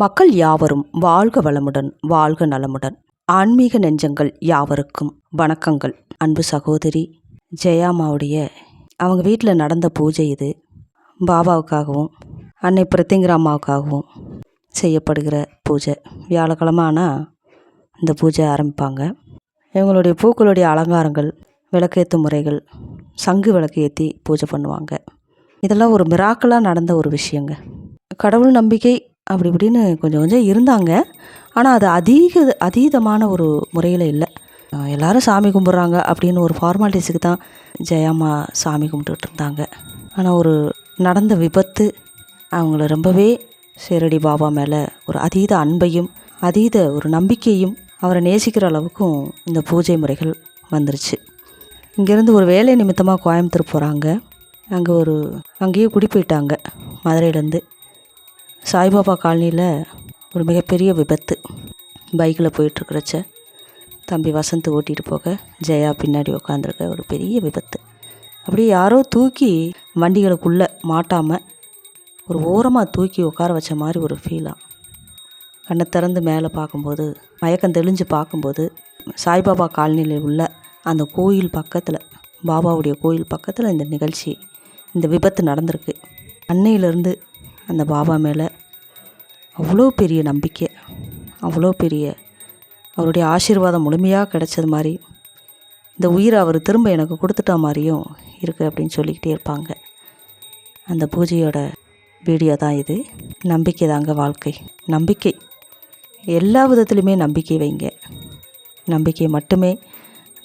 மக்கள் யாவரும் வாழ்க வளமுடன் வாழ்க நலமுடன். ஆன்மீக நெஞ்சங்கள் யாவருக்கும் வணக்கங்கள். அன்பு சகோதரி ஜெயாமாவுடைய அவங்க வீட்டில் நடந்த பூஜை இது. பாபாவுக்காகவும் அன்னை பிரத்திங்கிராமாவுக்காகவும் செய்யப்படுகிற பூஜை. வியாழக்கிழமை ஆனால் இந்த பூஜை ஆரம்பிப்பாங்க. இவங்களுடைய பூக்களுடைய அலங்காரங்கள் விளக்கேற்று முறைகள் சங்கு விளக்கு ஏற்றி பூஜை பண்ணுவாங்க. இதெல்லாம் ஒரு மிராக்கலாக நடந்த ஒரு விஷயங்க. கடவுள் நம்பிக்கை அப்படி இப்படின்னு கொஞ்சம் கொஞ்சம் இருந்தாங்க. ஆனால் அது அதிக அதீதமான ஒரு முறையில் இல்லை. எல்லாரும் சாமி கும்பிட்றாங்க அப்படின்னு ஒரு ஃபார்மாலிட்டிஸுக்கு தான் ஜெயம்மா சாமி கும்பிட்டுட்டு இருந்தாங்க. ஆனால் ஒரு நடந்த விபத்து அவங்கள ரொம்பவே சேரடி பாபா மேலே ஒரு அதீத அன்பையும் அதீத ஒரு நம்பிக்கையும் அவரை நேசிக்கிற அளவுக்கும் இந்த பூஜை முறைகள் வந்துருச்சு. இங்கேருந்து ஒரு வேலை நிமித்தமாக கோயம்புத்தூர் போகிறாங்க அங்கே ஒரு அங்கேயே குடி போயிட்டாங்க மதுரையிலேருந்து. சாய்பாபா காலனியில் ஒரு மிகப்பெரிய விபத்து. பைக்கில் போயிட்டுருக்குறச்ச தம்பி வசந்த் ஓட்டிகிட்டு போக ஜெயா பின்னாடி உட்காந்துருக்க ஒரு பெரிய விபத்து. அப்படியே யாரோ தூக்கி வண்டிகளுக்குள்ளே மாட்டாமல் ஒரு ஓரமாக தூக்கி உட்கார வச்ச மாதிரி ஒரு ஃபீலாக கண்ணை திறந்து மேலே பார்க்கும்போது மயக்கம் தெளிஞ்சு பார்க்கும்போது சாய்பாபா காலனியில் உள்ள அந்த கோயில் பக்கத்தில் பாபாவுடைய கோயில் பக்கத்தில் இந்த நிகழ்ச்சி இந்த விபத்து நடந்திருக்கு. அன்னையிலேருந்து அந்த பாபா மேலே அவ்வளோ பெரிய நம்பிக்கை அவ்வளோ பெரிய அவருடைய ஆசீர்வாதம் முழுமையாக கிடைச்சது மாதிரி இந்த உயிரை அவர் திரும்ப எனக்கு கொடுத்துட்ட மாதிரியும் இருக்குது அப்படின்னு சொல்லிக்கிட்டே இருப்பாங்க. அந்த பூஜையோட வீடியோ தான் இது. நம்பிக்கை தாங்க வாழ்க்கை. நம்பிக்கை. எல்லா விதத்துலையுமே நம்பிக்கை வைங்க. நம்பிக்கை மட்டுமே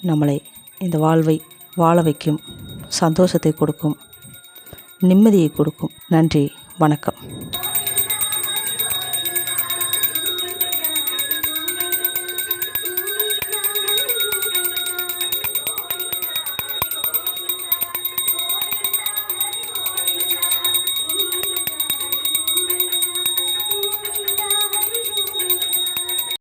நம்மளை இந்த வாழ்வை வாழ வைக்கும் சந்தோஷத்தை கொடுக்கும் நிம்மதியை கொடுக்கும். நன்றி வணக்கம்.